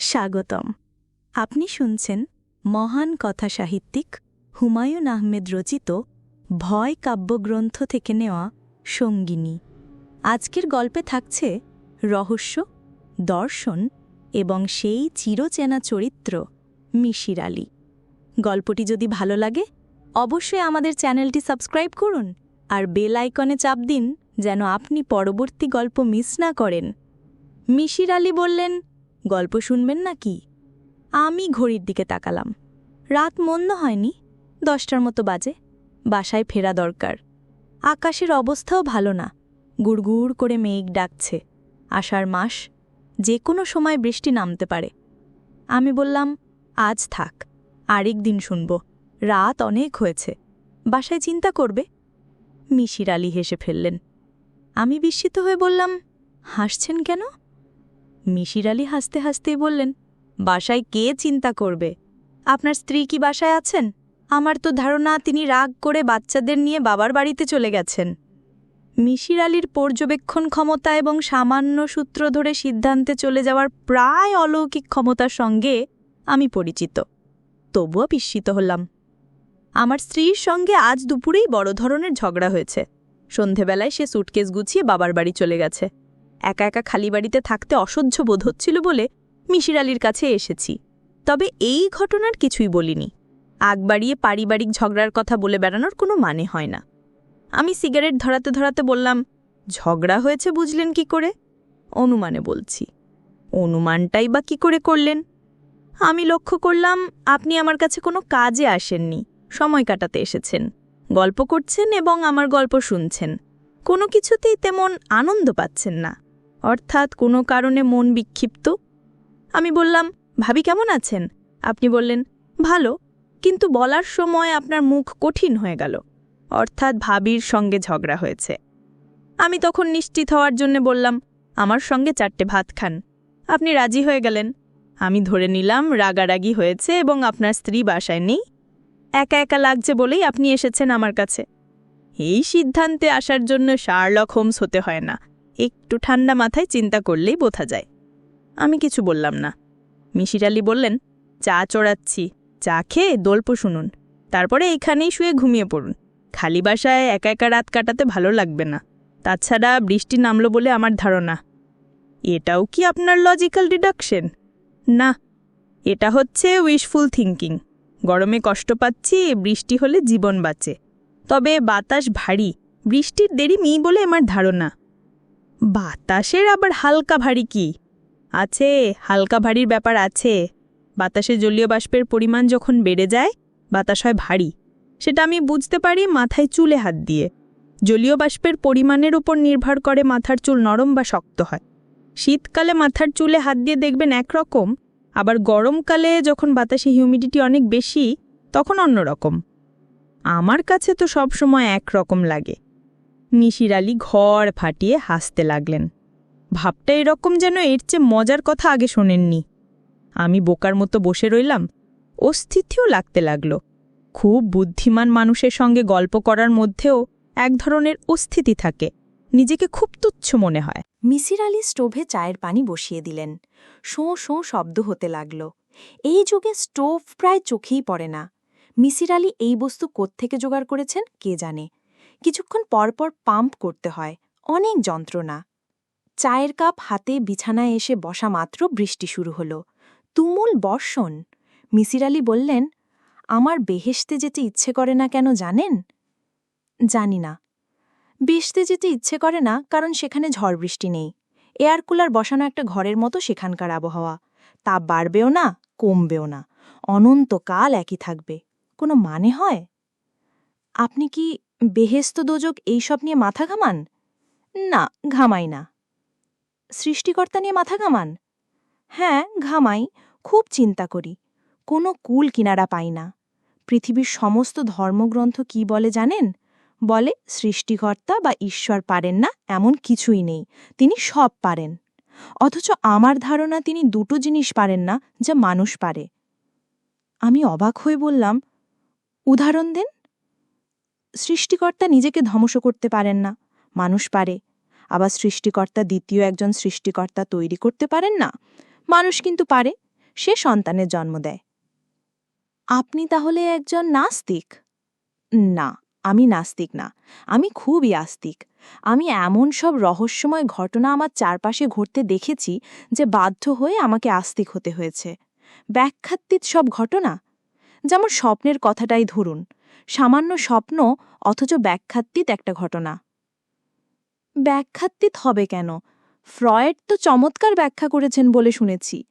স্বাগতম। আপনি শুনছেন মহান কথা সাহিত্যিক হুমায়ুন আহমেদ রচিত ভয় কাব্যগ্রন্থ থেকে নেওয়া সঙ্গিনী। আজকের গল্পে থাকছে রহস্য, দর্শন এবং সেই চিরচেনা চরিত্র মিশির আলী। গল্পটি যদি ভালো লাগে, অবশ্যই আমাদের চ্যানেলটি সাবস্ক্রাইব করুন আর বেল আইকনে চাপ দিন যেন আপনি পরবর্তী গল্প মিস না করেন। মিশির আলী বললেন গল্প শুনবেন নাকি? আমি ঘড়ির দিকে তাকালাম। রাত মন্দ হয়নি, দশটার মতো বাজে, বাসায় ফেরা দরকার। আকাশের অবস্থাও ভালো না, গুড়গুড় করে মেঘ ডাকছে। আষাঢ় মাস, যে কোনো সময় বৃষ্টি নামতে পারে। আমি বললাম, আজ থাক, আরেক দিন শুনব। রাত অনেক হয়েছে, বাসায় চিন্তা করবে? মিশির আলী হেসে ফেললেন। আমি বিস্মিত হয়ে বললাম, হাসছেন কেন? মিশির আলী হাসতে হাসতেই বললেন, বাসায় কে চিন্তা করবে? আপনার স্ত্রী কি বাসায় আছেন? আমার তো ধারণা তিনি রাগ করে বাচ্চাদের নিয়ে বাবার বাড়িতে চলে গেছেন। মিশির আলীর পর্যবেক্ষণ ক্ষমতা এবং সামান্য সূত্র ধরে সিদ্ধান্তে চলে যাওয়ার প্রায় অলৌকিক ক্ষমতার সঙ্গে আমি পরিচিত। তবুও বিস্মিত হলাম। আমার স্ত্রীর সঙ্গে আজ দুপুরেই বড় ধরনের ঝগড়া হয়েছে। সন্ধেবেলায় সে সুটকেস গুছিয়ে বাবার বাড়ি চলে গেছে। একা একা খালি বাড়িতে থাকতে অসহ্য বোধ হচ্ছিল বলে মিশির আলীর কাছে এসেছি। তবে এই ঘটনার কিছুই বলিনি। আগ বাড়িয়ে পারিবারিক ঝগড়ার কথা বলে বেড়ানোর কোনো মানে হয় না। আমি সিগারেট ধরাতে ধরাতে বললাম, ঝগড়া হয়েছে বুঝলেন কি করে? অনুমানে বলছি, অনুমানটাই বা কি করে করলেন? আমি লক্ষ্য করলাম, আপনি আমার কাছে কোনো কাজে আসেননি, সময় কাটাতে এসেছেন, গল্প করছেন এবং আমার গল্প শুনছেন। কোনো কিছুতেই তেমন আনন্দ পাচ্ছেন না। অর্থাৎ কোনো কারণে মন বিক্ষিপ্ত? আমি বললাম, ভাবি কেমন আছেন? আপনি বললেন, ভালো, কিন্তু বলার সময় আপনার মুখ কঠিন হয়ে গেল। অর্থাৎ ভাবির সঙ্গে ঝগড়া হয়েছে। আমি তখন নিশ্চিত হওয়ার জন্য বললাম, আমার সঙ্গে চারটে ভাত খান। আপনি রাজি হয়ে গেলেন। আমি ধরে নিলাম রাগারাগি হয়েছে এবং আপনার স্ত্রী বাসায় নেই। একা একা লাগছে বলেই আপনি এসেছেন আমার কাছে। এই সিদ্ধান্তে আসার জন্য শার্লক হোমস হতে হয় না। একটু ঠান্ডা মাথায় চিন্তা করলেই বোঝা যায়। আমি কিছু বললাম না। মিশির আলী বললেন, চা চড়াচ্ছি, চা খেয়ে দল্প শুনুন। তারপরে এখানেই শুয়ে ঘুমিয়ে পড়ুন। খালি বাসায় একা একা রাত কাটাতে ভালো লাগবে না। তাছাড়া বৃষ্টি নামলো বলে আমার ধারণা। এটাও কি আপনার লজিক্যাল ডিডাকশন না। এটা হচ্ছে উইশফুল থিঙ্কিং গরমে কষ্ট পাচ্ছি, বৃষ্টি হলে জীবন বাঁচে। তবে বাতাস ভারী, বৃষ্টির দেরি মি বলে আমার ধারণা। বাতাসের আবার হালকা ভারী কি? আছে, হালকা ভারীর ব্যাপার আছে। বাতাসে জলীয় বাষ্পের পরিমাণ যখন বেড়ে যায়, বাতাস হয় ভারী। সেটা আমি বুঝতে পারি মাথায় চুলে হাত দিয়ে। জলীয় বাষ্পের পরিমাণের উপর নির্ভর করে মাথার চুল নরম বা শক্ত হয়। শীতকালে মাথার চুলে হাত দিয়ে দেখবেন একরকম, আবার গরমকালে যখন বাতাসে হিউমিডিটি অনেক বেশি, তখন অন্যরকম। আমার কাছে তো সব সময় একরকম লাগে। মিশির আলী ঘর ফাটিয়ে হাসতে লাগলেন। ভাবটা এরকম যেন এর চেয়ে মজার কথা আগে শোনেননি। আমি বোকার মতো বসে রইলাম, অস্থিতিও লাগতে লাগল। খুব বুদ্ধিমান মানুষের সঙ্গে গল্প করার মধ্যেও এক ধরনের অস্থিতি থাকে, নিজেকে খুব তুচ্ছ মনে হয়। মিসির আলী স্টোভে চায়ের পানি বসিয়ে দিলেন। শোঁ শোঁ শব্দ হতে লাগল। এই যুগে স্টোভ প্রায় চোখেই পড়ে না। মিসির আলী এই বস্তু কোত্থেকে জোগাড় করেছেন কে জানে? কিছুক্ষণ পরপর পাম্প করতে হয়, অনেক যন্ত্রণা। চায়ের কাপ হাতে বিছানায় এসে বসা মাত্র বৃষ্টি শুরু হল। তুমুল বর্ষণ। মিসির আলী বললেন, আমার বেহেশতে যেতে ইচ্ছে করে না কেন জানেন? জানি না। বেসতে যেতে ইচ্ছে করে না কারণ সেখানে ঝড় বৃষ্টি নেই। এয়ার কুলার বসানো একটা ঘরের মতো সেখানকার আবহাওয়া। তাপ বাড়বেও না, কমবেও না। অনন্তকাল একই থাকবে। কোনো মানে হয়? আপনি কি বেহেস্ত দোজক এইসব নিয়ে মাথা ঘামান? না, ঘামাই না। সৃষ্টিকর্তা নিয়ে মাথা ঘামান? হ্যাঁ ঘামাই, খুব চিন্তা করি। কোনো কুল কিনারা পাই না। পৃথিবীর সমস্ত ধর্মগ্রন্থ কি বলে জানেন? বলে, সৃষ্টিকর্তা বা ঈশ্বর পারেন না, এমন কিছুই নেই। তিনি সব পারেন। অথচ আমার ধারণা তিনি দুটো জিনিস পারেন না, যা মানুষ পারে। আমি অবাক হয়ে বললাম, উদাহরণ দেন। সৃষ্টিকর্তা নিজেকে ধ্বংস করতে পারেন না। মানুষ পারে। আবার সৃষ্টিকর্তা দ্বিতীয় একজন সৃষ্টিকর্তা তৈরি করতে পারেন না। মানুষ কিন্তু পারে। সে সন্তানের জন্ম দেয়। আপনি তাহলে একজন নাস্তিক? না, আমি নাস্তিক না। আমি খুবই আস্তিক। আমি এমন সব রহস্যময় ঘটনা আমার চারপাশে ঘটতে দেখেছি যে বাধ্য হয়ে আমাকে আস্তিক হতে হয়েছে। ব্যাখ্যাতীত সব ঘটনা? যেমন স্বপ্নের কথাটাই ধরুন। সামান্য স্বপ্ন অথচ ব্যাখ্যাতীত একটা ঘটনা। ব্যাখ্যাতীত হবে কেন? ফ্রয়েড তো চমৎকার ব্যাখ্যা করেছেন বলে শুনেছি।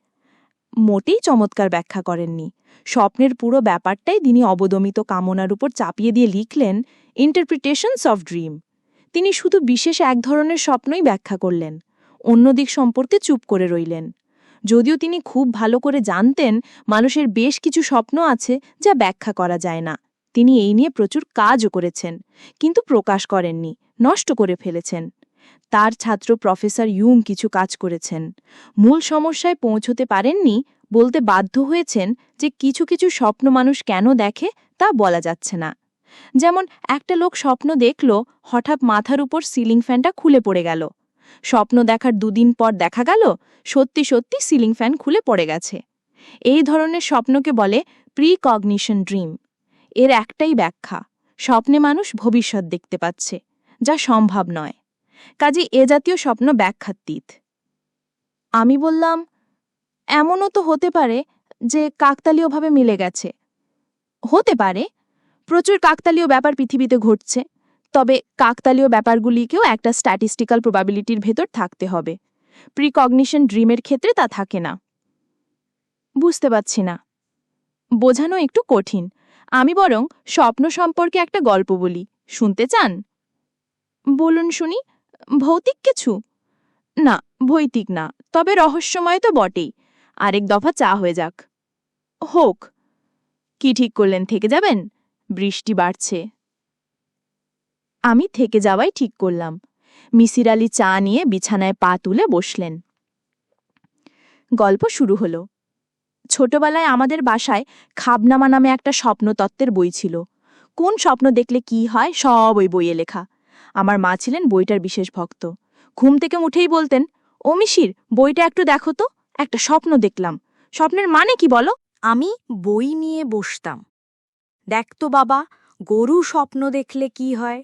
মোটেই চমৎকার ব্যাখ্যা করেননি। স্বপ্নের পুরো ব্যাপারটাই তিনি অবদমিত কামনার উপর চাপিয়ে দিয়ে লিখলেন ইন্টারপ্রিটেশনস অফ ড্রিম তিনি শুধু বিশেষ এক ধরনের স্বপ্নই ব্যাখ্যা করলেন, অন্য দিক সম্পর্কে চুপ করে রইলেন। যদিও তিনি খুব ভালো করে জানতেন মানুষের বেশ কিছু স্বপ্ন আছে যা ব্যাখ্যা করা যায় না। তিনি এই নিয়ে প্রচুর কাজও করেছেন, কিন্তু প্রকাশ করেননি, নষ্ট করে ফেলেছেন। তার ছাত্র প্রফেসর ইউং কিছু কাজ করেছেন। মূল সমস্যায় পৌঁছতে পারেননি বলতে বাধ্য হয়েছেন যে কিছু কিছু স্বপ্ন মানুষ কেন দেখে তা বলা যাচ্ছে না। যেমন একটা লোক স্বপ্ন দেখল, হঠাৎ মাথার উপর সিলিং ফ্যানটা খুলে পড়ে গেল। স্বপ্ন দেখার দুদিন পর দেখা গেল, সত্যি সত্যি সিলিং ফ্যান খুলে পড়ে গেছে। এই ধরনের স্বপ্নকে বলে প্রিকগনিশন ড্রিম। এর একটাই ব্যাখ্যা, স্বপ্নে মানুষ ভবিষ্যৎ দেখতে পাচ্ছে, যা সম্ভব নয়। কাজে এ জাতীয় স্বপ্ন ব্যাখ্যাতীত। আমি বললাম, এমনও তো হতে পারে যে কাকতালীয়ভাবে মিলে গেছে। হতে পারে, প্রচুর কাকতালীয় ব্যাপার পৃথিবীতে ঘটছে, তবে কাকতালীয় ব্যাপারগুলিকেও একটা স্ট্যাটিস্টিক্যাল প্রবাবিলিটির ভেতর থাকতে হবে। প্রিকগনিশন ড্রিমের ক্ষেত্রে তা থাকে না। বুঝতে পারছি না। বোঝানো একটু কঠিন। আমি বরং স্বপ্ন সম্পর্কে একটা গল্প বলি। শুনতে চান? বলুন শুনি, ভৌতিক কিছু? না, ভৌতিক না, তবে রহস্যময় তো বটেই। আরেক দফা চা হয়ে যাক। হোক। কি ঠিক করলেন, থেকে যাবেন? বৃষ্টি বাড়ছে। আমি থেকে যাওয়াই ঠিক করলাম। মিসির আলি চা নিয়ে বিছানায় পা তুলে বসলেন। গল্প শুরু হলো। ছোটবেলায় আমাদের বাসায় খাবনামা নামে একটা স্বপ্নতত্ত্বের বই ছিল। কোন স্বপ্ন দেখলে কি হয় সব ওই বইয়ে লেখা। আমার মা ছিলেন বইটার বিশেষ ভক্ত। ঘুম থেকে উঠেই বলতেন ও মিশির বইটা একটু দেখো তো, একটা স্বপ্ন দেখলাম। স্বপ্নের মানে কি বলো? আমি বই নিয়ে বসতাম। দেখ তো বাবা, গরু স্বপ্ন দেখলে কি হয়?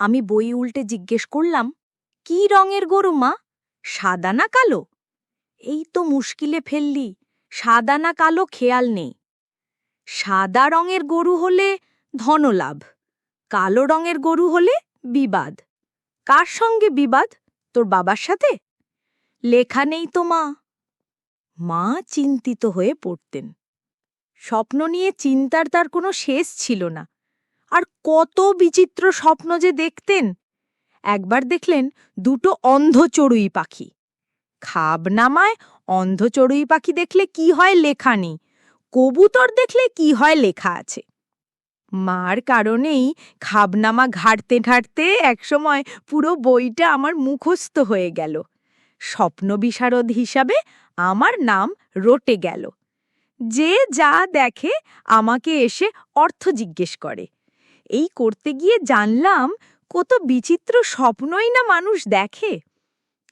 আমি বই উল্টে জিজ্ঞেস করলাম, কি রঙের গরু মা? সাদা না কালো? এই তো মুশকিলে ফেললি সাদা না কালো খেয়াল নেই। সাদা রঙের গরু হলে ধনলাভ, কালো রঙের গরু হলে বিবাদ। কার সঙ্গে বিবাদ? তোর বাবার সাথে? লেখা নেই তো মা। মা চিন্তিত হয়ে পড়তেন। স্বপ্ন নিয়ে চিন্তার তার কোনো শেষ ছিল না। আর কত বিচিত্র স্বপ্ন যে দেখতেন। একবার দেখলেন দুটো অন্ধ চড়ুই পাখি। খাবনামায় অন্ধ চড়ুই পাখি দেখলে কি হয় লেখা নেই, কবুতর দেখলে কি হয় লেখা আছে। মার কারণেই খাবনামা ঘাটতে ঘাটতে একসময় পুরো বইটা আমার মুখস্থ হয়ে গেল। স্বপ্ন বিশারদ হিসাবে আমার নাম রটে গেল। যে যা দেখে আমাকে এসে অর্থ জিজ্ঞেস করে। এই করতে গিয়ে জানলাম কত বিচিত্র স্বপ্নই না মানুষ দেখে।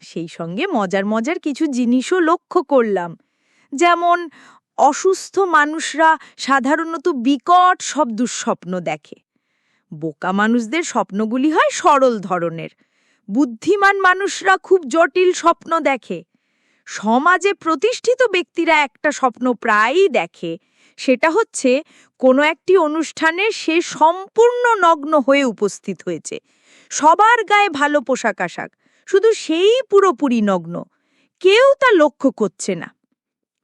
সেই সঙ্গে মজার মজার কিছু জিনিসও লক্ষ্য করলাম। যেমন, অসুস্থ মানুষরা সাধারণত বিকট সব দুঃস্বপ্ন দেখে। বোকা মানুষদের স্বপ্নগুলি হয় সরল ধরনের। বুদ্ধিমান মানুষরা খুব জটিল স্বপ্ন দেখে। সমাজে প্রতিষ্ঠিত ব্যক্তিরা একটা স্বপ্ন প্রায়ই দেখে। সেটা হচ্ছে, কোনো একটি অনুষ্ঠানে সে সম্পূর্ণ নগ্ন হয়ে উপস্থিত হয়েছে। সবার গায়ে ভালো পোশাক আশাক। শুধু সেই পুরোপুরি নগ্ন। কেউ তা লক্ষ্য করছে না।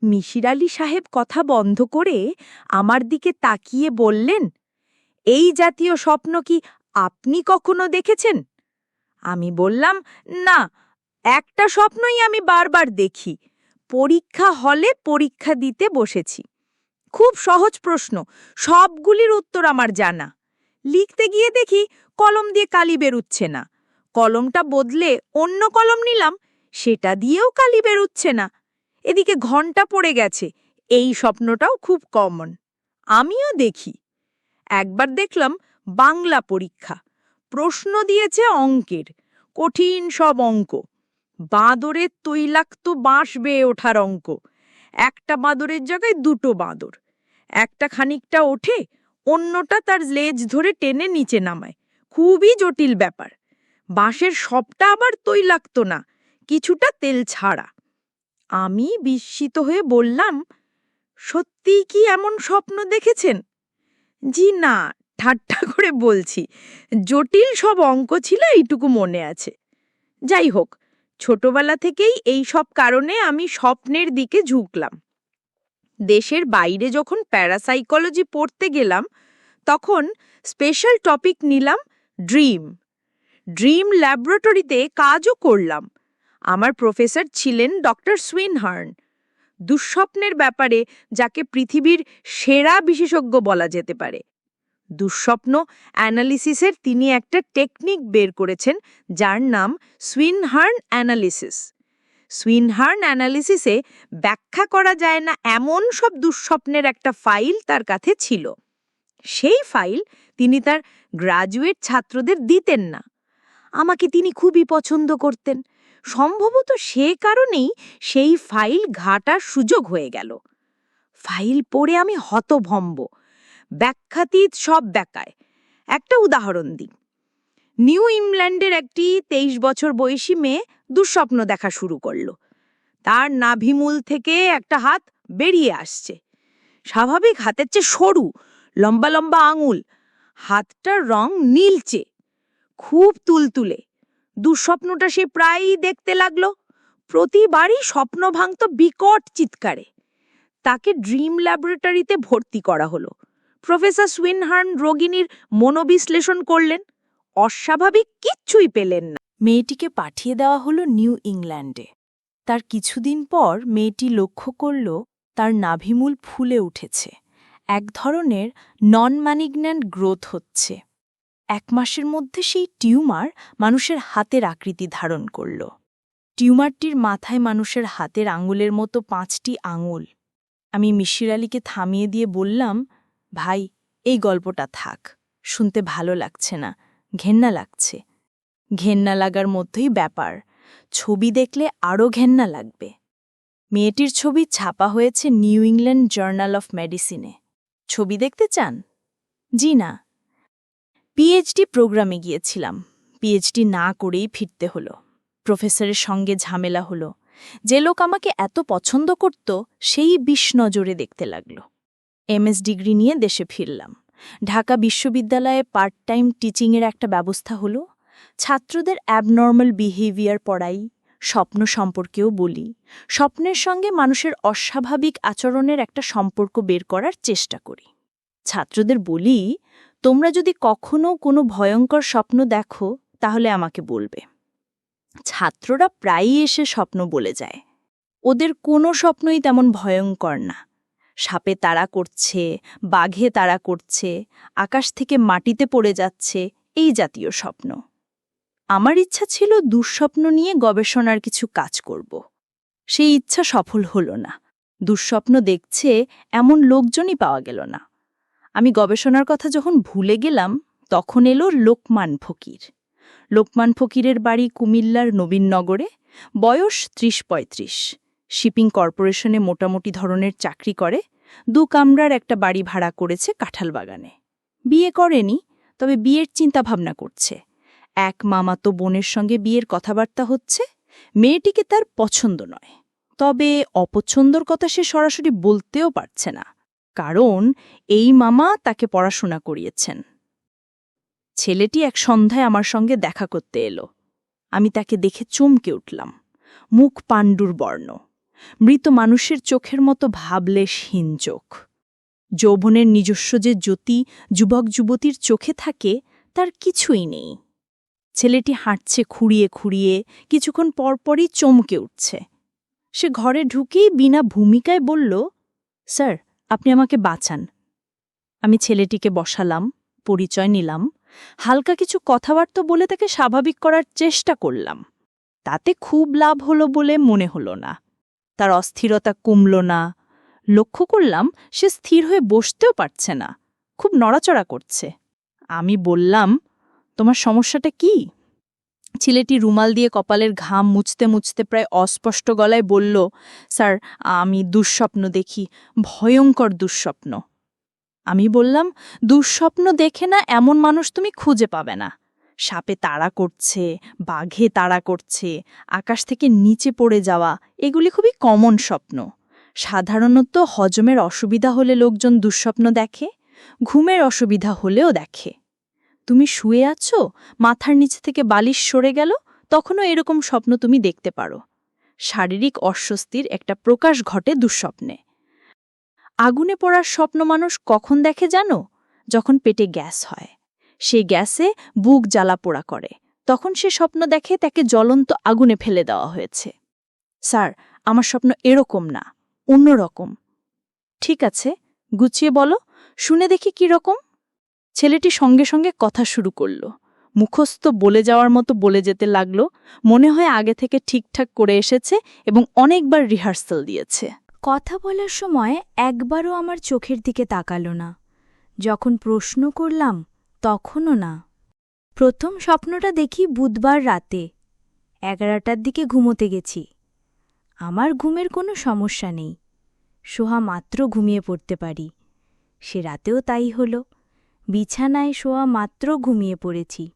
মিশির আলী সাহেব কথা বন্ধ করে আমার দিকে তাকিয়ে বললেন, এই জাতীয় স্বপ্ন কি আপনি কখনো দেখেছেন? আমি বললাম, না, একটা স্বপ্নই আমি বারবার দেখি। পরীক্ষা হলে পরীক্ষা দিতে বসেছি। খুব সহজ প্রশ্ন, সবগুলির উত্তর আমার জানা। লিখতে গিয়ে দেখি কলম দিয়ে কালি বেরুচ্ছে না। কলমটা বদলে অন্য কলম নিলাম, সেটা দিয়েও কালি বেরুচ্ছে না। এদিকে ঘণ্টা পড়ে গেছে, এই স্বপ্নটাও খুব কমন। আমিও দেখি। একবার দেখলাম বাংলা পরীক্ষা। প্রশ্ন দিয়েছে অঙ্কের, কঠিন সব অঙ্ক। বাঁদরের তৈলাক্ত বাঁশ বেয়ে ওঠার অঙ্ক। একটা বাঁদরের জায়গায় দুটো বাঁদর। একটা খানিকটা ওঠে, অন্যটা তার লেজ ধরে টেনে নিচে নামায়। খুবই জটিল ব্যাপার। বাঁশের সবটা আবার তৈলাক্ত না, কিছুটা তেল ছাড়া। আমি বিস্মিত হয়ে বললাম, সত্যিই কি এমন স্বপ্ন দেখেছেন? জি না, ঠাট্টা করে বলছি, জটিল সব অঙ্ক ছিল এইটুকু মনে আছে। যাই হোক, ছোটবেলা থেকেই এই সব কারণে আমি স্বপ্নের দিকে ঝুঁকলাম। দেশের বাইরে যখন প্যারাসাইকোলজি পড়তে গেলাম, তখন স্পেশাল টপিক নিলাম, ড্রিম। ড্রিম ল্যাবরেটরিতে কাজও করলাম। আমার প্রফেসর ছিলেন ডক্টর সুইনহার্ন। দুঃস্বপ্নের ব্যাপারে যাকে পৃথিবীর সেরা বিশেষজ্ঞ বলা যেতে পারে। দুঃস্বপ্ন অ্যানালিসিসের তিনি একটা টেকনিক বের করেছেন যার নাম সুইনহার্ন অ্যানালিসিস। সুইনহার্ন অ্যানালিসিসে ব্যাখ্যা করা যায় না এমন সব দুঃস্বপ্নের একটা ফাইল তার কাছে ছিল। সেই ফাইল তিনি তার গ্রাজুয়েট ছাত্রদের দিতেন না। আমাকে তিনি খুবই পছন্দ করতেন। সম্ভবত সে কারণেই সেই ফাইল ঘাটার সুযোগ হয়ে গেল। ফাইল পড়ে আমি হতভম্ব। ব্যাখ্যাতীত সব ব্যাকায় একটা উদাহরণ দিই। নিউ ইংল্যান্ডের একটি তেইশ বছর বয়সী মেয়ে দুঃস্বপ্ন দেখা শুরু করল। তার নাভিমূল থেকে একটা হাত বেরিয়ে আসছে। স্বাভাবিক হাতের চেয়ে সরু, লম্বা লম্বা আঙুল। হাতটার রং নীলচে। খুব তুলতুলে। দুঃস্বপ্নটা সে প্রায়ই দেখতে লাগল। প্রতিবারই স্বপ্ন ভাঙত বিকট চিৎকারে। তাকে ড্রিম ল্যাবরেটরিতে ভর্তি করা হলো। প্রফেসর সুইনহার্ন রোগিনীর মনোবিশ্লেষণ করলেন। অস্বাভাবিক কিচ্ছুই পেলেন না। মেয়েটিকে পাঠিয়ে দেওয়া হলো নিউ ইংল্যান্ডে। তার কিছুদিন পর মেয়েটি লক্ষ্য করল তার নাভিমূল ফুলে উঠেছে। এক ধরনের নন ম্যানিগন্যান্ট গ্রোথ হচ্ছে। এক মাসের মধ্যে সেই টিউমার মানুষের হাতের আকৃতি ধারণ করল। টিউমারটির মাথায় মানুষের হাতের আঙুলের মতো পাঁচটি আঙুল। আমি মিশির আলীকে থামিয়ে দিয়ে বললাম, ভাই, এই গল্পটা থাক। শুনতে ভালো লাগছে না। ঘেন্না লাগছে। ঘেন্না লাগার মধ্যেই ব্যাপার। ছবি দেখলে আরও ঘেন্না লাগবে। মেয়েটির ছবি ছাপা হয়েছে নিউ ইংল্যান্ড জার্নাল অফ মেডিসিনে। ছবি দেখতে চান? জি না। পিএইচডি প্রোগ্রামে গিয়েছিলাম। পিএইচডি না করেই ফিরতে হলো। প্রফেসরের সঙ্গে ঝামেলা হলো। যে লোক আমাকে এত পছন্দ করত, সেই বিষ নজরে দেখতে লাগল। এমএস ডিগ্রি নিয়ে দেশে ফিরলাম। ঢাকা বিশ্ববিদ্যালয়ে পার্ট টাইম টিচিংয়ের একটা ব্যবস্থা হলো। ছাত্রদের অ্যাবনর্মাল বিহেভিয়ার পড়াই, স্বপ্ন সম্পর্কেও বলি, স্বপ্নের সঙ্গে মানুষের অস্বাভাবিক আচরণের একটা সম্পর্ক বের করার চেষ্টা করি। ছাত্রদের বলি তোমরা যদি কখনো কোনো ভয়ঙ্কর স্বপ্ন দেখো, তাহলে আমাকে বলবে। ছাত্ররা প্রায়ই এসে স্বপ্ন বলে যায়। ওদের কোনো স্বপ্নই তেমন ভয়ঙ্কর না। সাপে তাড়া করছে, বাঘে তাড়া করছে, আকাশ থেকে মাটিতে পড়ে যাচ্ছে, এই জাতীয় স্বপ্ন। আমার ইচ্ছা ছিল দুঃস্বপ্ন নিয়ে গবেষণার কিছু কাজ করব। সেই ইচ্ছা সফল হল না। দুঃস্বপ্ন দেখছে এমন লোকজনই পাওয়া গেল না। আমি গবেষণার কথা যখন ভুলে গেলাম, তখন এলো লোকমান ফকির। লোকমান ফকিরের বাড়ি কুমিল্লার নবীননগরে বয়স ত্রিশ পঁয়ত্রিশ। শিপিং কর্পোরেশনে মোটামুটি ধরনের চাকরি করে, দু কামরার একটা বাড়ি ভাড়া করেছে কাঁঠাল বাগানে। বিয়ে করেনি, তবে বিয়ের চিন্তাভাবনা করছে। এক মামাতো বোনের সঙ্গে বিয়ের কথাবার্তা হচ্ছে, মেয়েটিকে তার পছন্দ নয়। তবে অপছন্দর কথা সে সরাসরি বলতেও পারছে না। কারণ এই মামা তাকে পড়াশোনা করিয়েছেন। ছেলেটি এক সন্ধ্যায় আমার সঙ্গে দেখা করতে এলো। আমি তাকে দেখে চমকে উঠলাম। মুখ পাণ্ডুর বর্ণ। মৃত মানুষের চোখের মতো ভাবলেশহীন চোখ। যৌবনের নিজস্ব যে জ্যোতি যুবক যুবতীর চোখে থাকে, তার কিছুই নেই। ছেলেটি হাঁটছে খুঁড়িয়ে খুঁড়িয়ে, কিছুক্ষণ পরপরই চমকে উঠছে। সে ঘরে ঢুকেই বিনা ভূমিকায় বলল, স্যার আপনি আমাকে বাঁচান। আমি ছেলেটিকে বসালাম, পরিচয় নিলাম, হালকা কিছু কথাবার্তা বলে তাকে স্বাভাবিক করার চেষ্টা করলাম। তাতে খুব লাভ হলো বলে মনে হলো না। তার অস্থিরতা কমল না। লক্ষ্য করলাম, সে স্থির হয়ে বসতেও পারছে না। খুব নড়াচড়া করছে। আমি বললাম, তোমার সমস্যাটা কি? ছেলেটি রুমাল দিয়ে কপালের ঘাম মুছতে মুছতে প্রায় অস্পষ্ট গলায় বলল, স্যার, আমি দুঃস্বপ্ন দেখি, ভয়ঙ্কর দুঃস্বপ্ন। আমি বললাম, দুঃস্বপ্ন দেখে না এমন মানুষ তুমি খুঁজে পাবে না। সাপে তাড়া করছে, বাঘে তাড়া করছে, আকাশ থেকে নিচে পড়ে যাওয়া, এগুলি খুবই কমন স্বপ্ন। সাধারণত হজমের অসুবিধা হলে লোকজন দুঃস্বপ্ন দেখে, ঘুমের অসুবিধা হলেও দেখে। তুমি শুয়ে আছো? মাথার নিচে থেকে বালিশ সরে গেল? তখনও এরকম স্বপ্ন তুমি দেখতে পারো। শারীরিক অস্বস্তির একটা প্রকাশ ঘটে দুঃস্বপ্নে। আগুনে পড়ার স্বপ্ন মানুষ কখন দেখে জানো? যখন পেটে গ্যাস হয়। সেই গ্যাসে বুক জ্বালা পোড়া করে। তখন সে স্বপ্ন দেখে তাকে জ্বলন্ত আগুনে ফেলে দেওয়া হয়েছে। স্যার, আমার স্বপ্ন এরকম না, অন্যরকম। ঠিক আছে, গুছিয়ে বলো। শুনে দেখি কি রকম ছেলেটি সঙ্গে সঙ্গে কথা শুরু করল। মুখস্থ বলে যাওয়ার মতো বলে যেতে লাগল। মনে হয় আগে থেকে ঠিকঠাক করে এসেছে এবং অনেকবার রিহার্সাল দিয়েছে। কথা বলার সময় একবারও আমার চোখের দিকে তাকালো না। যখন প্রশ্ন করলাম, তখনও না। প্রথম স্বপ্নটা দেখি বুধবার রাতে। এগারোটার দিকে ঘুমোতে গেছি। আমার ঘুমের কোনো সমস্যা নেই। সোহা মাত্র ঘুমিয়ে পড়তে পারি। সে রাতেও তাই হল। বিছানায় শোয়া মাত্র ঘুমিয়ে পড়েছি।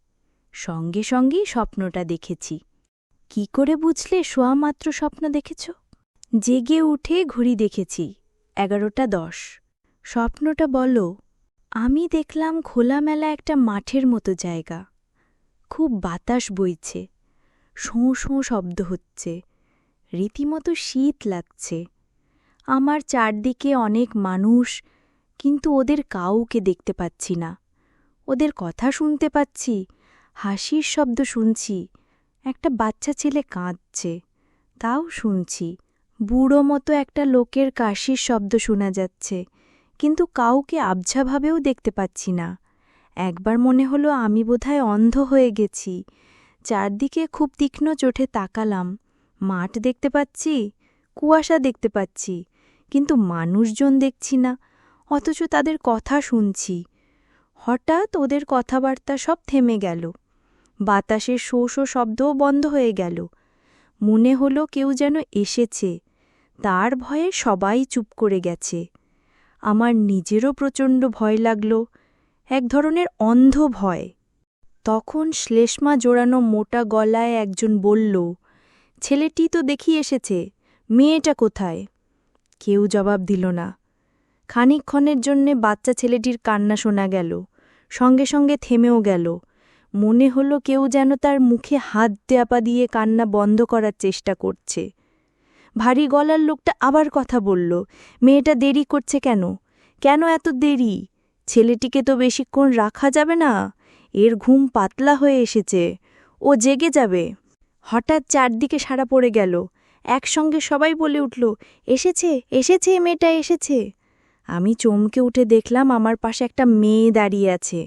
সঙ্গে সঙ্গেই স্বপ্নটা দেখেছি। কি করে বুঝলে শোয়া মাত্র স্বপ্ন দেখেছ? জেগে উঠে ঘড়ি দেখেছি, এগারোটা দশ। স্বপ্নটা বলো আমি দেখলাম খোলামেলা একটা মাঠের মতো জায়গা। খুব বাতাস বইছে। শোঁ শোঁ শব্দ হচ্ছে। রীতিমতো শীত লাগছে। আমার চারদিকে অনেক মানুষ কিন্তু ওদের কাউকে দেখতে পাচ্ছি না। ওদের কথা শুনতে পাচ্ছি, হাসির শব্দ শুনছি, একটা বাচ্চা ছেলে কাঁদছে, তাও শুনছি, বুড়ো মতো একটা লোকের কাশির শব্দ শোনা যাচ্ছে, কিন্তু কাউকে আবঝাভাবেও দেখতে পাচ্ছি না। একবার মনে হলো আমি বোধহয় অন্ধ হয়ে গেছি, চারদিকে খুব তীক্ষ্ণ চোখে তাকালাম, মাঠ দেখতে পাচ্ছি, কুয়াশা দেখতে পাচ্ছি, কিন্তু মানুষজন দেখছি না অথচ তাদের কথা শুনছি। হঠাৎ ওদের কথাবার্তা সব থেমে গেল। বাতাসের শো শো শব্দও বন্ধ হয়ে গেল। মনে হলো কেউ যেন এসেছে। তার ভয়ে সবাই চুপ করে গেছে। আমার নিজেরও প্রচণ্ড ভয় লাগল, এক ধরনের অন্ধ ভয়। তখন শ্লেষ্মা জোড়ানো মোটা গলায় একজন বলল, ছেলেটি তো দেখি এসেছে, মেয়েটা কোথায়? কেউ জবাব দিল না। খানিকক্ষণের জন্যে বাচ্চা ছেলেটির কান্না শোনা গেল, সঙ্গে সঙ্গে থেমেও গেল। মনে হলো কেউ যেন তার মুখে হাত দেয়াপা দিয়ে কান্না বন্ধ করার চেষ্টা করছে। ভারী গলার লোকটা আবার কথা বলল, মেয়েটা দেরি করছে কেন? কেন এত দেরি? ছেলেটিকে তো বেশিক্ষণ রাখা যাবে না। এর ঘুম পাতলা হয়ে এসেছে। ও জেগে যাবে। হঠাৎ চারদিকে সারা পড়ে গেল। একসঙ্গে সবাই বলে উঠল, এসেছে এসেছে, মেয়েটা এসেছে। আমি চমকে উঠে দেখলাম আমার পাশে একটা মেয়ে দাঁড়িয়ে আছে।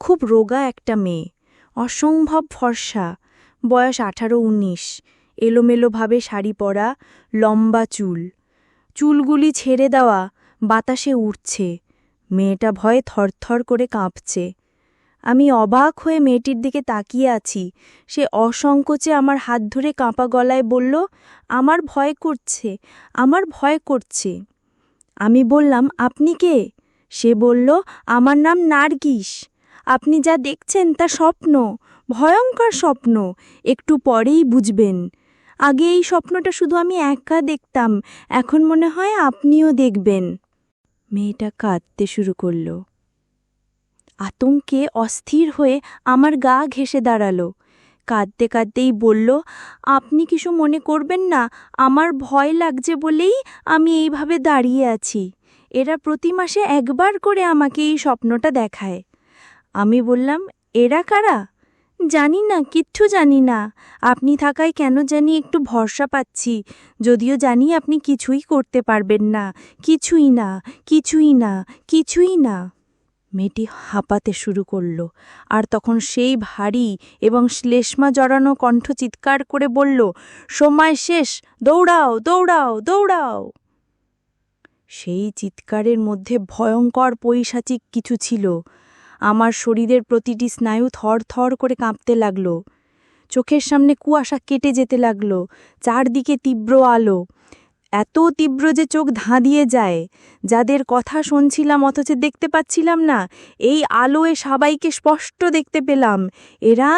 খুব রোগা একটা মেয়ে। অসম্ভব ফর্সা। বয়স আঠারো উনিশ। এলোমেলোভাবে শাড়ি পরা, লম্বা চুল। চুলগুলি ছেড়ে দেওয়া, বাতাসে উঠছে মেয়েটা ভয়ে থরথর করে কাঁপছে। আমি অবাক হয়ে মেয়েটির দিকে তাকিয়ে আছি। সে অসংকোচে আমার হাত ধরে কাঁপা গলায় বলল, আমার ভয় করছে, আমার ভয় করছে। আমি বললাম, আপনি কে? সে বলল, আমার নাম নার্গিস। আপনি যা দেখছেন তা স্বপ্ন, ভয়ঙ্কর স্বপ্ন, একটু পরেই বুঝবেন। আগে এই স্বপ্নটা শুধু আমি একা দেখতাম, এখন মনে হয় আপনিও দেখবেন। মেয়েটা কাঁদতে শুরু করল। আতঙ্কে অস্থির হয়ে আমার গা ঘেসে দাঁড়াল। কাঁদতে কাঁদতেই বলল, আপনি কিছু মনে করবেন না, আমার ভয় লাগছে বলেই আমি এইভাবে দাঁড়িয়ে আছি। এরা প্রতি মাসে একবার করে আমাকে এই স্বপ্নটা দেখায়। আমি বললাম, এরা কারা? জানি না, কিচ্ছু জানি না। আপনি থাকায় কেন জানি একটু ভরসা পাচ্ছি। যদিও জানি আপনি কিছুই করতে পারবেন না। কিছুই না কিছুই না কিছুই না। মেয়েটি হাঁপাতে শুরু করল, আর তখন সেই ভারী এবং শ্লেষ্মা জড়ানো কণ্ঠ চিৎকার করে বলল, সময় শেষ, দৌড়াও দৌড়াও দৌড়াও! সেই চিৎকারের মধ্যে ভয়ঙ্কর পৈশাচিক কিছু ছিল। আমার শরীরের প্রতিটি স্নায়ু থর থর করে কাঁপতে লাগল। চোখের সামনে কুয়াশা কেটে যেতে লাগল, চারদিকে তীব্র আলো। এত তীব্র যে চোখ ধাঁধিয়ে যায়, যাদের কথা শুনছিলাম অথচ দেখতে পাচ্ছিলাম না, এই আলোয় সবাইকে স্পষ্ট দেখতে পেলাম। এরা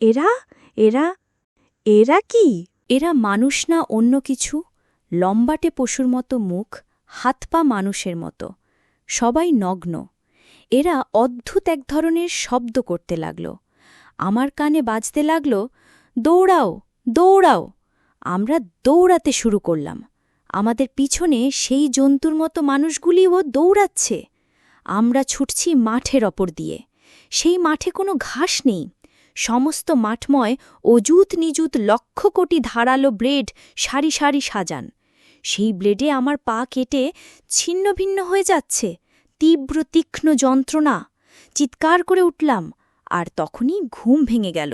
এরা এরা এরা কি? এরা মানুষ না অন্য কিছু, লম্বাটে পশুর মতো মুখ, হাত পা মানুষের মতো, সবাই নগ্ন। এরা অদ্ভুত এক ধরনের শব্দ করতে লাগল। আমার কানে বাজতে লাগল, দৌড়াও দৌড়াও! আমরা দৌড়াতে শুরু করলাম। আমাদের পিছনে সেই জন্তুর মতো মানুষগুলিও দৌড়াচ্ছে। আমরা ছুটছি মাঠের ওপর দিয়ে। সেই মাঠে কোনো ঘাস নেই। সমস্ত মাঠময় অজুত নিজুত লক্ষ কোটি ধারালো ব্লেড সারি সারি সাজান। সেই ব্লেডে আমার পা কেটে ছিন্ন ভিন্ন হয়ে যাচ্ছে। তীব্র তীক্ষ্ণ যন্ত্রণা। চিৎকার করে উঠলাম। আর তখনই ঘুম ভেঙে গেল।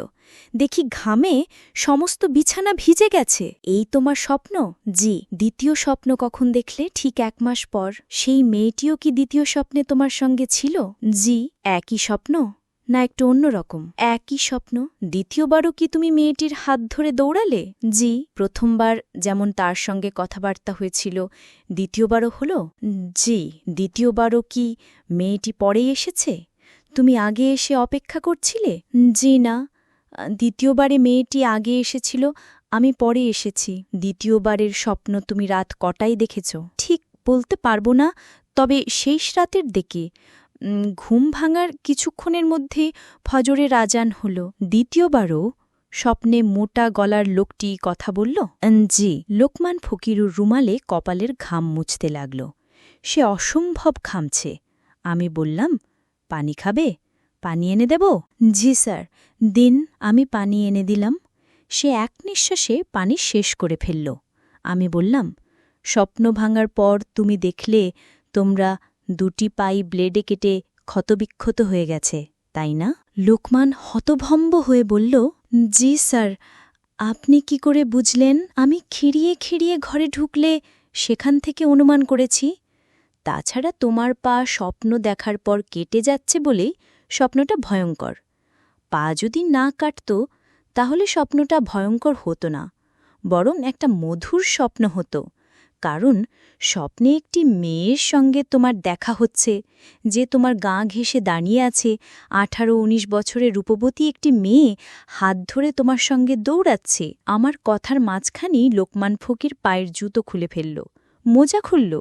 দেখি ঘামে সমস্ত বিছানা ভিজে গেছে। এই তোমার স্বপ্ন? জি, দ্বিতীয় স্বপ্ন কখন দেখলে? ঠিক এক মাস পর। সেই মেয়েটিও কি দ্বিতীয় স্বপ্নে তোমার সঙ্গে ছিল? জি, একই স্বপ্ন, না একটু অন্যরকম একই স্বপ্ন, দ্বিতীয়বারও কি তুমি মেয়েটির হাত ধরে দৌড়ালে? জি, প্রথমবার যেমন তার সঙ্গে কথাবার্তা হয়েছিল, দ্বিতীয়বারও হলো? জি, দ্বিতীয়বারও কি মেয়েটি পরে এসেছে? তুমি আগে এসে অপেক্ষা করছিলে? জি না। দ্বিতীয়বারে মেয়েটি আগে এসেছিল, আমি পরে এসেছি। দ্বিতীয়বারের স্বপ্ন তুমি রাত কটাই দেখেছ? ঠিক বলতে পারব না, তবে শেষ রাতের দিকে। ঘুম ভাঙার কিছুক্ষণের মধ্যে ফজরের আজান হল। দ্বিতীয়বারও স্বপ্নে মোটা গলার লোকটি কথা বলল জি। লোকমান ফকিরুর রুমালে কপালের ঘাম মুছতে লাগল। সে অসম্ভব ঘামছে। আমি বললাম পানি খাবে? পানি এনে দেব? জি, স্যার। দিন আমি পানি এনে দিলাম। সে এক নিঃশ্বাসে পানি শেষ করে ফেলল। আমি বললাম, স্বপ্ন ভাঙার পর তুমি দেখলে তোমরা দুটি পাই ব্লেডে কেটে ক্ষতবিক্ষত হয়ে গেছে, তাই না? লোকমান হতভম্ব হয়ে বলল, জি, স্যার। আপনি কি করে বুঝলেন? আমি খিড়িয়ে খিড়িয়ে ঘরে ঢুকলে সেখান থেকে অনুমান করেছি। তাছাড়া তোমার পা স্বপ্ন দেখার পর কেটে যাচ্ছে বলেই স্বপ্নটা ভয়ঙ্কর। পা যদি না কাটত, তাহলে স্বপ্নটা ভয়ঙ্কর হতো না, বরং একটা মধুর স্বপ্ন হতো, কারণ স্বপ্নে একটি মেয়ের সঙ্গে তোমার দেখা হচ্ছে, যে তোমার গা ঘেঁষে দাঁড়িয়ে আছে, আঠারো উনিশ বছরের রূপবতী একটি মেয়ে হাত ধরে তোমার সঙ্গে দৌড়াচ্ছে, আমার কথার মাঝখানেই লোকমান ফকির পায়ের জুতো খুলে ফেলল। মোজা খুলল।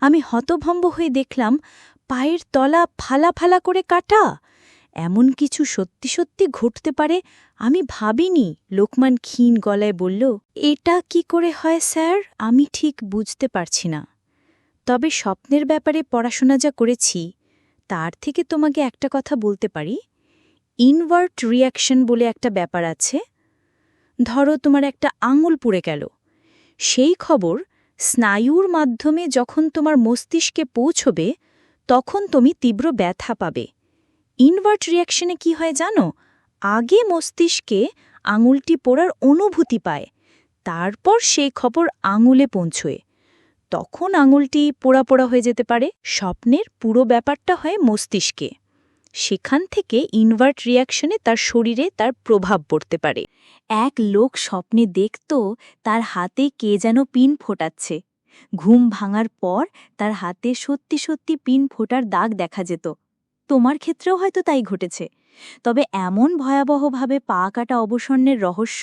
আমি হতভম্ব হয়ে দেখলাম পায়ের তলা ফালা ফালা করে কাটা। এমন কিছু সত্যি সত্যি ঘটতে পারে, আমি ভাবিনি। লোকমান ক্ষীণ গলায় বলল, এটা কি করে হয়, স্যার? আমি ঠিক বুঝতে পারছি না। তবে স্বপ্নের ব্যাপারে পড়াশোনা যা করেছি, তার থেকে তোমাকে একটা কথা বলতে পারি? ইনভার্ট রিয়াকশন বলে একটা ব্যাপার আছে। ধরো তোমার একটা আঙুল পুড়ে গেল। সেই খবর স্নায়ুর মাধ্যমে যখন তোমার মস্তিষ্কে পৌঁছবে, তখন তুমি তীব্র ব্যথা পাবে। ইনভার্ট রিয়াকশনে কি হয় জানো? আগে মস্তিষ্কে আঙুলটি পোড়ার অনুভূতি পায়, তারপর সেই খবর আঙুলে পৌঁছয়। তখন আঙুলটি পোড়া পোড়া হয়ে যেতে পারে, স্বপ্নের পুরো ব্যাপারটা হয় মস্তিষ্কে। সেখান থেকে ইনভার্ট রিয়াকশনে তার শরীরে তার প্রভাব পড়তে পারে। এক লোক স্বপ্নে দেখত তার হাতে কে যেন পিন ফোটাচ্ছে। ঘুম ভাঙার পর তার হাতে সত্যি সত্যি পিন ফোটার দাগ দেখা যেত। তোমার ক্ষেত্রেও হয়তো তাই ঘটেছে। তবে এমন ভয়াবহভাবে পা কাটা অবসন্নের রহস্য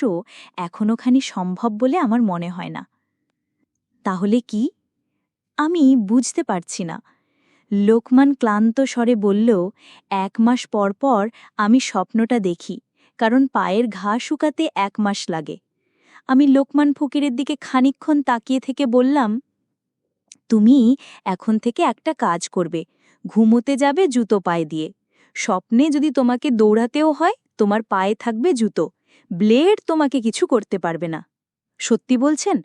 এখনও খানি সম্ভব বলে আমার মনে হয় না। তাহলে কি? আমি বুঝতে পারছি না। লোকমান ক্লান্ত স্বরে বলল, এক মাস পর পর আমি স্বপ্নটা দেখি, কারণ পায়ের ঘা শুকাতে এক মাস লাগে আমি লোকমান ফকিরের দিকে খানিকক্ষণ তাকিয়ে থেকে বললাম, তুমি এখন থেকে একটা কাজ করবে, ঘুমোতে যাবে জুতো পায়ে দিয়ে। স্বপ্নে যদি তোমাকে দৌড়াতেও হয়, তোমার পায়ে থাকবে জুতো। ব্লেড তোমাকে কিছু করতে পারবে না। সত্যি বলছেন?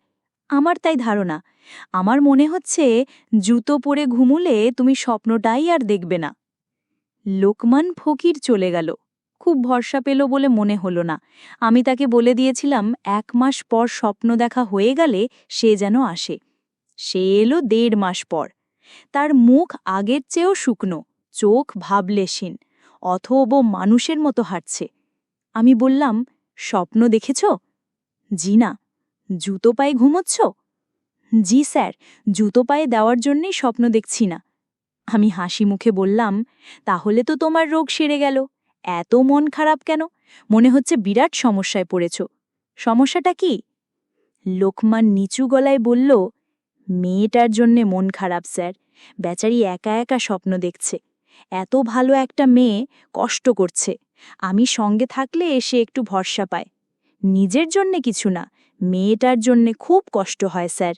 আমার তাই ধারণা। আমার মনে হচ্ছে জুতো পরে ঘুমুলে তুমি স্বপ্নটাই আর দেখবে না। লোকমান ফকির চলে গেল। খুব ভরসা পেল বলে মনে হলো না। আমি তাকে বলে দিয়েছিলাম, এক মাস পর স্বপ্ন দেখা হয়ে গেলে সে যেন আসে। সে এলো দেড় মাস পর। তার মুখ আগের চেয়েও শুকনো, চোখ ভাবলেশীন অথব মানুষের মতো হাঁটছে। আমি বললাম, স্বপ্ন দেখেছ? জি না। জুতো পায়ে ঘুমোচ্ছ? জি, স্যার, জুতো পায়ে দেওয়ার জন্যই স্বপ্ন দেখছি না। আমি হাসি মুখে বললাম, তাহলে তো তোমার রোগ সেরে গেল। এত মন খারাপ কেন? মনে হচ্ছে বিরাট সমস্যায় পড়েছ। সমস্যাটা কি? লোকমান নিচু গলায় বলল, মেয়েটার জন্যে মন খারাপ, স্যার। বেচারি একা একা স্বপ্ন দেখছে। এত ভালো একটা মেয়ে কষ্ট করছে। আমি সঙ্গে থাকলে এসে একটু ভরসা পায়। নিজের জন্যে কিছু না মেয়েটার জন্যে খুব কষ্ট হয়, স্যার।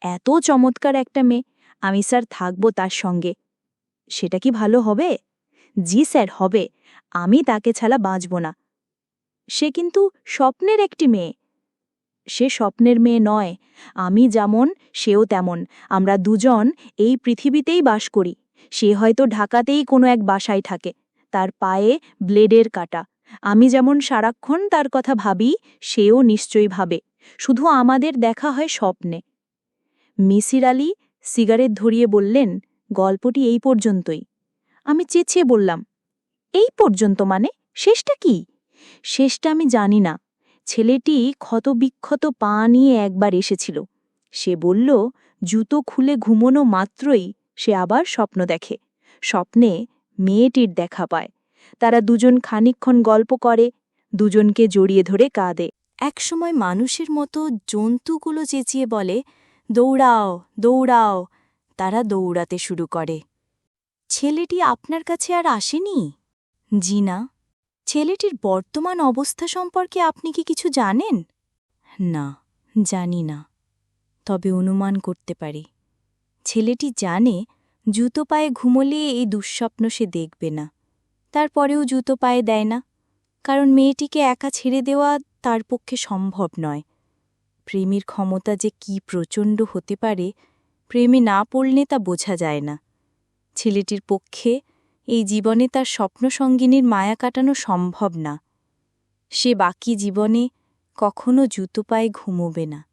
এত চমৎকার একটা মেয়ে। আমি, স্যার, থাকব তার সঙ্গে। সেটা কি ভালো হবে? জি, স্যার, হবে। আমি তাকে ছাড়া বাঁচব না। সে কিন্তু স্বপ্নের একটি মেয়ে। সে স্বপ্নের মেয়ে নয়। আমি যেমন, সেও তেমন। আমরা দুজন এই পৃথিবীতেই বাস করি। সে হয়তো ঢাকাতেই কোনো এক বাসায় থাকে। তার পায়ে ব্লেডের কাটা। আমি যেমন সারাক্ষণ তার কথা ভাবি, সেও নিশ্চয়ই ভাবে। শুধু আমাদের দেখা হয় স্বপ্নে। মিসির আলী সিগারেট ধরিয়ে বললেন, গল্পটি এই পর্যন্তই। আমি চেঁচিয়ে বললাম, এই পর্যন্ত মানে? শেষটা কি? শেষটা আমি জানি না। ছেলেটি ক্ষতবিক্ষত পা নিয়ে একবার এসেছিল। সে বলল, জুতো খুলে ঘুমোনো মাত্রই সে আবার স্বপ্ন দেখে। স্বপ্নে মেয়েটির দেখা পায়। তারা দুজন খানিকক্ষণ গল্প করে, দুজনকে জড়িয়ে ধরে কাঁদে। একসময় মানুষের মতো জন্তুগুলো চেঁচিয়ে বলে, দৌড়াও দৌড়াও। তারা দৌড়াতে শুরু করে। ছেলেটি আপনার কাছে আর আসেনি? জি না ছেলেটির বর্তমান অবস্থা সম্পর্কে আপনি কি কিছু জানেন? না, জানি না, তবে অনুমান করতে পারি। ছেলেটি জানে জুতো পায়ে ঘুমোলে এই দুঃস্বপ্ন সে দেখবে না। তারপরেও জুতো পায়ে দেয় না, কারণ মেয়েটিকে একা ছেড়ে দেওয়া তার পক্ষে সম্ভব নয়। প্রেমের ক্ষমতা যে কি প্রচণ্ড হতে পারে, প্রেমে না পড়লে তা বোঝা যায় না। ছেলেটির পক্ষে এই জীবনে তার স্বপ্নসঙ্গিনীর মায়া কাটানো সম্ভব না। সে বাকি জীবনে কখনো জুতো পায়ে ঘুমোবে না।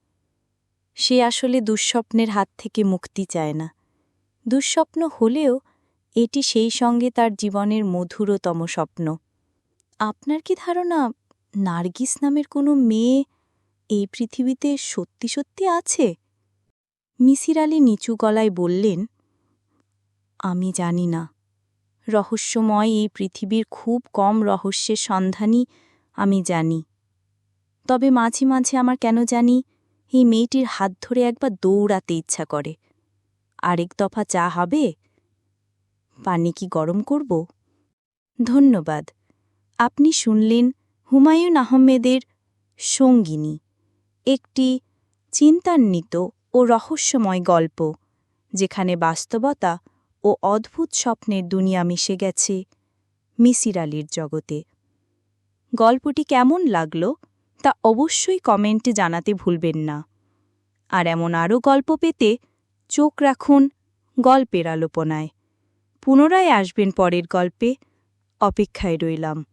সে আসলে দুঃস্বপ্নের হাত থেকে মুক্তি চায় না। দুঃস্বপ্ন হলেও এটি সেই সঙ্গে তার জীবনের মধুরতম স্বপ্ন। আপনার কি ধারণা নার্গিস নামের কোনো মেয়ে এই পৃথিবীতে সত্যি সত্যি আছে? মিসির আলী নিচু গলায় বললেন, আমি জানি না। রহস্যময় এই পৃথিবীর খুব কম রহস্যের সন্ধানই আমি জানি। তবে মাঝে মাঝে আমার কেন জানি এই মেয়েটির হাত ধরে একবার দৌড়াতে ইচ্ছা করে। আরেক দফা চা হবে? পানি কি গরম করব? ধন্যবাদ। আপনি শুনলেন হুমায়ুন আহমেদের সঙ্গিনী, একটি চিন্তান্বিত ও রহস্যময় গল্প, যেখানে বাস্তবতা ও অদ্ভুত স্বপ্নের দুনিয়া মিশে গেছে মিসির আলীর জগতে। গল্পটি কেমন লাগল তা অবশ্যই কমেন্টে জানাতে ভুলবেন না। আর এমন আরও গল্প পেতে চোখ রাখুন গল্পের আলোপনায়। পুনরায় আসবেন পরের গল্পে, অপেক্ষায় রইলাম।